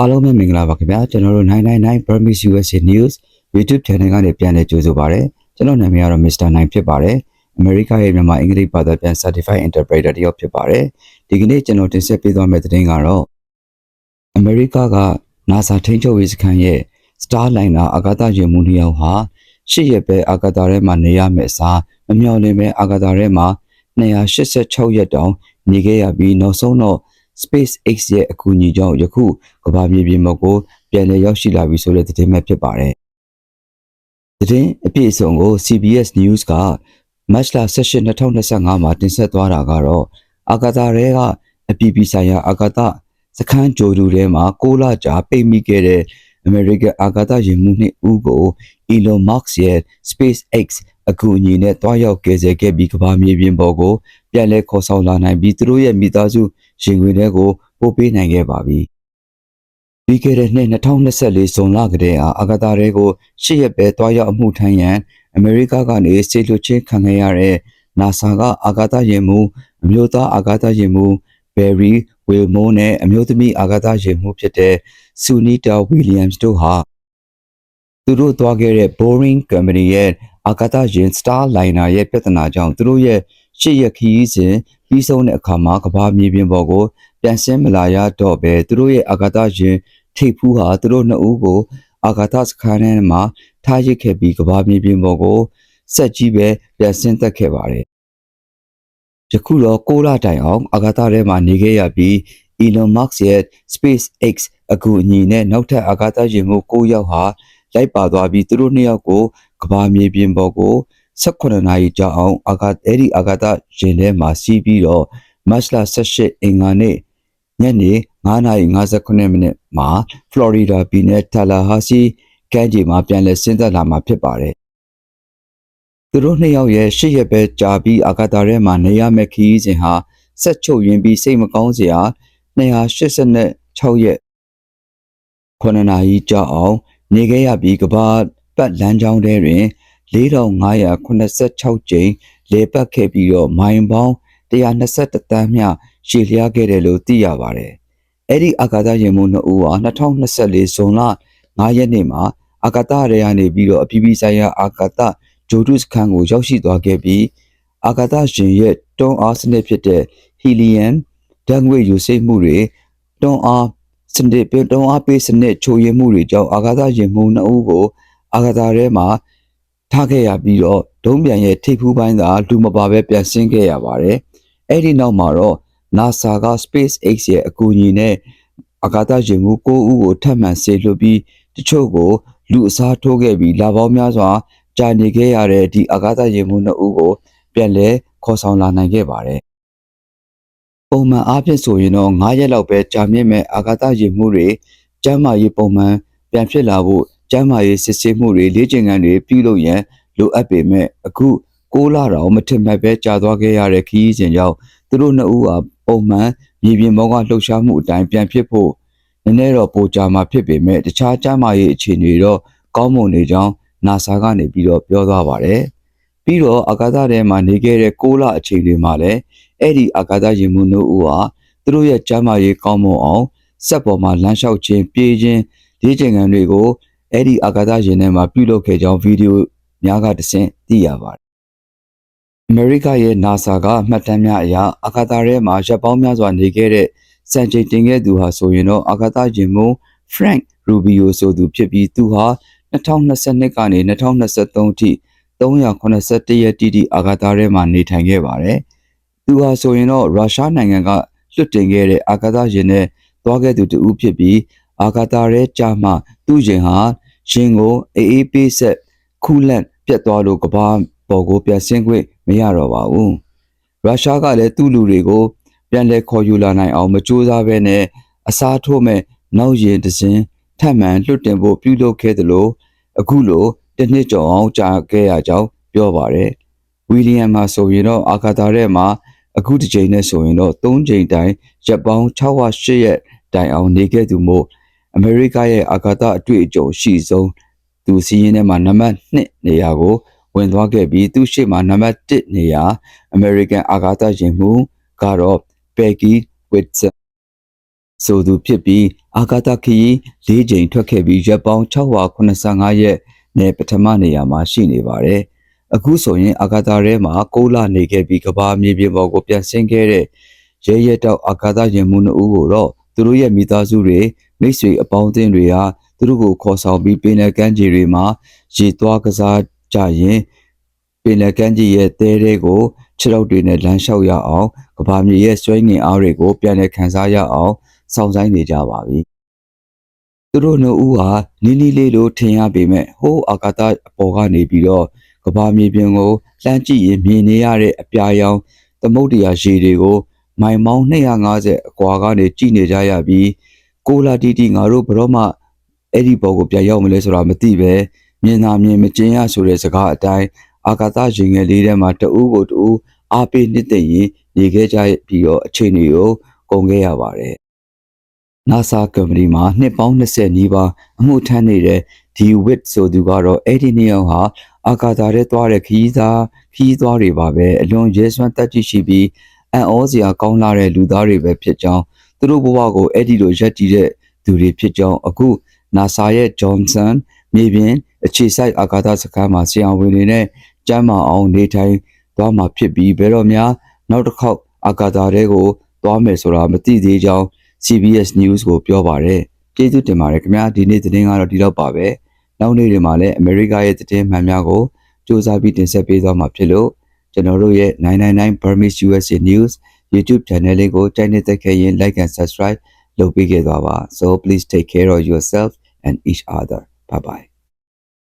အားလုံးပဲမင်္ဂလာပါခင်ဗျာကျွန်တော်တို့999 Burmese USA News YouTube channel ကနေပြန်လည်ကြိုဆိုပါရစေကျွန်တော်နာမည်ကတော့ Mr. 9ဖြစ်ပါတယ်အမေရိကရဲ့မြန်မာအင်္ဂလိပ်ဘာသာပြန် Certified Interpreter တယောက်ဖြစ်ပါတယ်ဒီကနေ့ကျွန်တော်တင်ဆက်ပေးသွားမယ့်သတင်းကတော့အမေရိကက NASA ထိန်းချုပ်ရေးစခန်းရဲ့ Starliner အာကာသယာဉ်မှူးနှစ်ယောက်ဟာရှစ်ရက်ပဲအာကာသထဲမှာနေရမယ့်အစားမမျှော်လင့်ပဲအာကာသထဲမှာ286ရက်တောင်နေခဲ့ရပြီးနောက်ဆုံးတော့ SpaceX ရဲ့အကူအညီကြောင့်ယခုကမ္ဘာမြေပြင်ပေါ်ကိုပြန်လည်ရောက်ရှိလာပြီဆိုတဲ့သတင်းပဲဖြစ်ပါတယ်။သတင်းအပြည့်အစုံကို CBS News ကမတ်လ18 2025မှာတင်ဆက်သွားတာကတော့အာကာသရဲကအပြည်ပြည်ဆိုင်ရာအာကာသစခန်းဂျိုဒူထဲမှာ6လကြာပိတ်မိခဲ့တဲ့အမေရိကန်အာကာသယာဉ်မှူးနှစ်ဦးကို Elon Musk ရဲ့ SpaceX အကူအညီနဲ့တွားရောက်ကယ်ဆယ်ခဲ့ပြီးကမ္ဘာမြေပြင်ပေါ်ကိုပြန်လည်ခေါ်ဆောင်လာနိုင်ပြီးသူတို့ရဲ့မိသားစု ရင်ခွင်ထဲကိုပို့ပေးနိုင်ခဲ့ပါပြီ။ပြီးခဲ့တဲ့နှစ်2024ဇွန်လကတည်းကအာဂတာတွေကိုရှစ်ရက်ပဲတွားရောက်အမှုထမ်းရန်အမေရိကကနေစေလွှတ်ချင်းခံခဲ့ရတဲ့ NASA ကအာဂတာရင်မှုအမျိုးသားအာဂတာရင်မှု Barry Wilmore နဲ့အမျိုးသမီးအာဂတာရင်မှုဖြစ်တဲ့ Sunita Williams တို့ဟာသူတို့သွားခဲ့တဲ့ Boring Company ရဲ့အာကာသယာဉ် Starliner ရဲ့ပြဿနာကြောင့်သူတို့ရဲ့ ရှစ်ရက်ခရီးစဉ်ပြီးဆုံးတဲ့အခါမှာကမ္ဘာမြေပြင်ပေါ်ကိုပြန်ဆင်းမလာရတော့ပဲသူတို့ရဲ့အာကာသယာဉ်ထိပ်ဖူးဟာသူတို့နှစ်ဦးကိုအာကာသစခန်းထဲမှာထားရစ်ခဲ့ပြီးကမ္ဘာမြေပြင်ပေါ်ကိုဆက်ကြီးပဲပြန်ဆင်းသက်ခဲ့ပါတယ်။ယခုတော့6လတိုင်အောင်အာကာသထဲမှာနေခဲ့ရပြီး Elon Musk ရဲ့ SpaceX အကူအညီနဲ့နောက်ထပ်အာကာသယာဉ်မှု9ယောက်ဟာလိုက်ပါသွားပြီးသူတို့နှစ်ယောက်ကိုကဘာမြေပြင်ပေါ်ကို 18နာရီကြာအောင်အာကာအဲ့ဒီအာကာသရင်ထဲမှာစီးပြီးတော့မတ်လ18အင်္ဂါနေ့ညနေ9:59မိနစ်မှာ Florida ပြည်နယ် Tallahassee ကမ်းခြေမှာပြန်လည်ဆင်းသက်လာမှာဖြစ်ပါတယ်။သူတို့နှစ်ယောက်ရဲ့ရှစ်ရက်ပဲကြာပြီးအာကာသထဲမှာနေရမယ့်ခရီးစဉ်ဟာဆက်ချုပ်ရင်းပြီးစိတ်မကောင်းစရာ286ရက်9နာရီကြာအောင်နေခဲ့ရပြီးကဘာပတ်လမ်းကြောင်းထဲတွင် 4586ကြိမ်လေပတ်ခဲ့ပြီးတော့မိုင်ပေါင်း121တန်းမျှရှည်လျားခဲ့တယ်လို့သိရပါတယ်။အဲ့ဒီအာကာသယာဉ်မှူးနှစ်ဦးဟာ2024ဇွန်လ9ရက်နေ့မှာအာကာသရေကနေပြီးတော့အပြည်ပြည်ဆိုင်ရာအာကာသဂျိုဒုစခန်းကိုရောက်ရှိသွားခဲ့ပြီးအာကာသယာဉ်ရဲ့တွန်းအားစနစ်ဖြစ်တဲ့ helium ဓာတ်ငွေ့ယူစိမှုတွေတွန်းအားစနစ်ပြုံတုံးအားပေးစနစ်ချိုးယွင်းမှုတွေကြောင့်အာဂါသရင်မှုနှစ်ဦးကိုအာဂါသထဲမှာ ထားခဲ့ရပြီးတော့ဒုံးပြန်ရဲ့ထိပ်ဖူးပိုင်းသာလူမပါပဲပြန်ဆင်းခဲ့ရပါတယ်။အဲ့ဒီနောက်မှာတော့ NASA က SpaceX ရဲ့အကူအညီနဲ့အာဂါသရင်မှု9ဦးကိုထပ်မံဆေလွှတ်ပြီးတချို့ကိုလူအစားထိုးခဲ့ပြီးလာပေါင်းများစွာကြာနေခဲ့ရတဲ့ဒီအာဂါသရင်မှုနှစ်ဦးကိုပြန်လဲခေါ်ဆောင်လာနိုင်ခဲ့ပါတယ်ပုံမှန်အားဖြင့်ဆိုရင်တော့9ရက်လောက်ပဲကြာမြင့်မဲ့အာကာသယာဉ်မှုတွေကျန်းမာရေးပုံမှန်ပြန်ဖြစ်လာဖို့ ကျန်းမာရေးစစ်ဆေးမှုတွေလေ့ကျင့်ခန်းတွေပြုလုပ်ရန်လိုအပ်ပေမဲ့အခု6လတောင်မထင်မှတ်ပဲကြာသွားခဲ့ရတဲ့ခရီးစဉ်ကြောင့်သူတို့နှစ်ဦးဟာပုံမှန်မြေပြင်ပေါ်ကလှုပ်ရှားမှုအတိုင်းပြန်ဖြစ်ဖို့နည်းနည်းတော့ပိုကြာမှာဖြစ်ပေမဲ့တခြားကျန်းမာရေးအခြေအနေတော့ကောင်းမွန်နေကြောင်း NASA ကနေပြီးတော့ပြောသွားပါတယ်ပြီးတော့အာကာသထဲမှာနေခဲ့တဲ့6လအချိန်တွေမှာလည်းအဲ့ဒီအာကာသယာဉ်မှူးတို့ဦးဟာသူတို့ရဲ့ကျမ်းမာရေးကောင်းမွန်အောင်စက်ပေါ်မှာလမ်းလျှောက်ခြင်းပြေးခြင်းလေ့ကျင့်ခန်းတွေကို အဲ့ဒီအာကာသယာဉ်ထဲမှာပြုလုပ်ခဲ့ကြောင်းဗီဒီယိုများကတဆင့်သိရပါတယ်။အမေရိကရဲ့ NASA ကမှတ်တမ်းများအရအာကာသထဲမှာရပ်ပေါင်းများစွာနေခဲ့တဲ့စံချိန်တင်ခဲ့သူဟာဆိုရင်တော့အာကာသယာဉ်မှူး Frank Rubio ဆိုသူဖြစ်ပြီးသူဟာ2022ကနေ2023အထိ381ရက်တိတိအာကာသထဲမှာနေထိုင်ခဲ့ပါတယ်။သူဟာဆိုရင်တော့ရုရှားနိုင်ငံကလွတ်တင်ခဲ့တဲ့အာကာသယာဉ်နဲ့သွားခဲ့သူတဦးဖြစ်ပြီး အာကာသရဲကြာမှသူ့ရင်ဟာရင်ကိုအေးအေးပေးဆက်ခုလန့်ပြတ်သွားလို့ကဘာပေါ်ကိုပြန်ဆင်းခွင့်မရတော့ပါဘူးရုရှားကလည်းသူ့လူတွေကိုပြန်လဲခေါ်ယူလာနိုင်အောင်မကြိုးစားဘဲနဲ့အစားထိုးမဲ့နောက်ရင်တစဉ်ထပ်မံလွတ်တင်ဖို့ပြုလုပ်ခဲ့သလိုအခုလိုတစ်နှစ်ကျော်အောင်ကြာခဲ့ရကြောင်းပြောပါတယ်ဝီလီယံမှာဆိုရင်တော့အာကာသထဲမှာအခုတစ်ချိန်နဲ့ဆိုရင်တော့၃ချိန်တိုင်ရက်ပေါင်း608ရက်တိုင်အောင်နေခဲ့သူမို့ အမေရိကရဲ့အာကာသအတွေ့အကြုံရှိဆုံးသူစီးရင်ထဲမှာနံပါတ်2နေရာကိုဝင်သွားခဲ့ပြီးသူရှေ့မှာနံပါတ်1နေရာ American အာကာသယာဉ်မှူးကတော့ Peggy Whitson ဆိုသူဖြစ်ပြီးအာကာသခရီး၄ချိန်ထွက်ခဲ့ပြီးရက်ပေါင်း685ရက်နဲ့ပထမနေရာမှာရှိနေပါတယ်။အခုဆိုရင်အာကာသထဲမှာ6လနေခဲ့ပြီးကမ္ဘာမြေပြင်ပေါ်ကိုပြန်ဆင်းခဲ့တဲ့ရဲရဲတောက်အာကာသယာဉ်မှူး2ဦးကိုတော့သူတို့ရဲ့မိသားစုတွေ မိတ်ဆွေအပေါင်းအသင်းတွေဟာသူတို့ကိုခေါ်ဆောင်ပြီးပင်လယ်ကမ်းခြေတွေမှာရေသွားကစားကြရင်ပင်လယ်ကမ်းခြေရဲ့တဲတွေကိုခြေထောက်တွေနဲ့လမ်းလျှောက်ရအောင်ကမ္ဘာမြေရဲ့ဆွဲငင်အားတွေကိုပြန်လည်ခန်းစားရအောင်စောင့်ဆိုင်နေကြပါပြီ။သူတို့နှစ်ဦးဟာနီးနီးလေးလိုထင်ရပေမဲ့ဟိုးအာကာသအပေါ်ကနေပြီးတော့ကဘာမြေပြင်ကိုလှမ်းကြည့်ရင်မြင်နေရတဲ့အပြာရောင်သမုတ်တရားရေတွေကိုမိုင်ပေါင်း250အကွာကနေကြည့်နေကြရပြီး ကိုလာတီတီငါတို့ဘရော့မှအဲ့ဒီဘောကိုပြန်ရောက်မလဲဆိုတာမသိပဲမြင်သာမြင်မကျင်ရဆိုတဲ့စကားအတိုင်းအာကာသရင်ငယ်လေးထဲမှာတဦးကိုတဦးအားပေးနှစ်သိမ့်ရင်နေခဲ့ကြပြီးတော့အချိန်တွေကိုကုန်ခဲ့ရပါတယ် NASA ကုမ္ပဏီမှာနှစ်ပေါင်း20နီးပါးအမှုထမ်းနေတဲ့ D-Wit ဆိုသူကတော့အဲ့ဒီနှစ်ယောက်ဟာအာကာသထဲသွားတဲ့ခရီးသားခရီးသွားတွေပါပဲအလွန်ရဲစွမ်းတက်ကြည့်ရှိပြီးအံ့ဩစရာကောင်းလာတဲ့လူသားတွေပဲဖြစ်ကြောင်း သူတို့ဘဝကိုအဲ့ဒီလိုရက်တည်တဲ့သူတွေဖြစ်ကြောင်းအခု NASA ရဲ့ Johnson မြေပြင်အခြေစိုက်အာကာသစခန်းမှာဆရာဝန်တွေနဲ့ကျမ်းမာအောင်နေထိုင်သွားမှာဖြစ်ပြီးဘယ်တော့မှနောက်တစ်ခေါက်အာကာသထဲကိုသွားမယ်ဆိုတာမသိသေးကြောင်း CBS News ကိုပြောပါတယ်ကျေးဇူးတင်ပါတယ်ခင်ဗျာဒီနေ့သတင်းကတော့ဒီတော့ပါပဲနောက်နေ့တွေမှာလည်းအမေရိကရဲ့သတင်းမှန်များကိုစူးစမ်းပြီးတင်ဆက်ပေးသွားမှာဖြစ်လို့ ကျွန်တော်တို့ရဲ့999 Burmese USA News YouTube channel လေးကိုကြိုက်နေတဲ့ခဲ့ရင် like and subscribe လုပ်ပေးခဲ့သွားပါ so please take care of yourself and each other bye bye